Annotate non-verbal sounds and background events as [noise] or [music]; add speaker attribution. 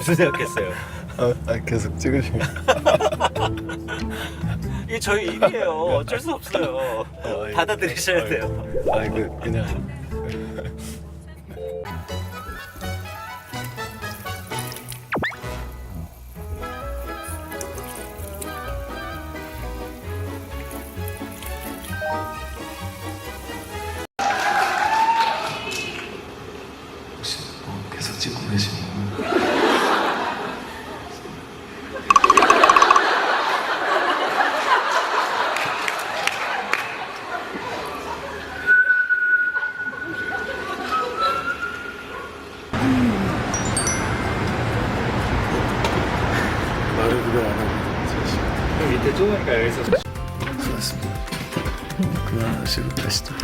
Speaker 1: 어떻게 생각했어요?
Speaker 2: 아, 아, 계속 찍으시면. [laughs]
Speaker 1: 이게 저희 일이에요. 어쩔 수 없어요.
Speaker 2: 아이고.
Speaker 1: 받아들이셔야
Speaker 2: 아이고.
Speaker 1: 돼요.
Speaker 2: 아, 이거 그냥. 혹시 뭐 계속 찍고 계시는 거? 그대로 안 하고 사실.
Speaker 1: 밑에 좁으니까 여기서
Speaker 2: 수고하셨습니다. 그만하시고 가시죠.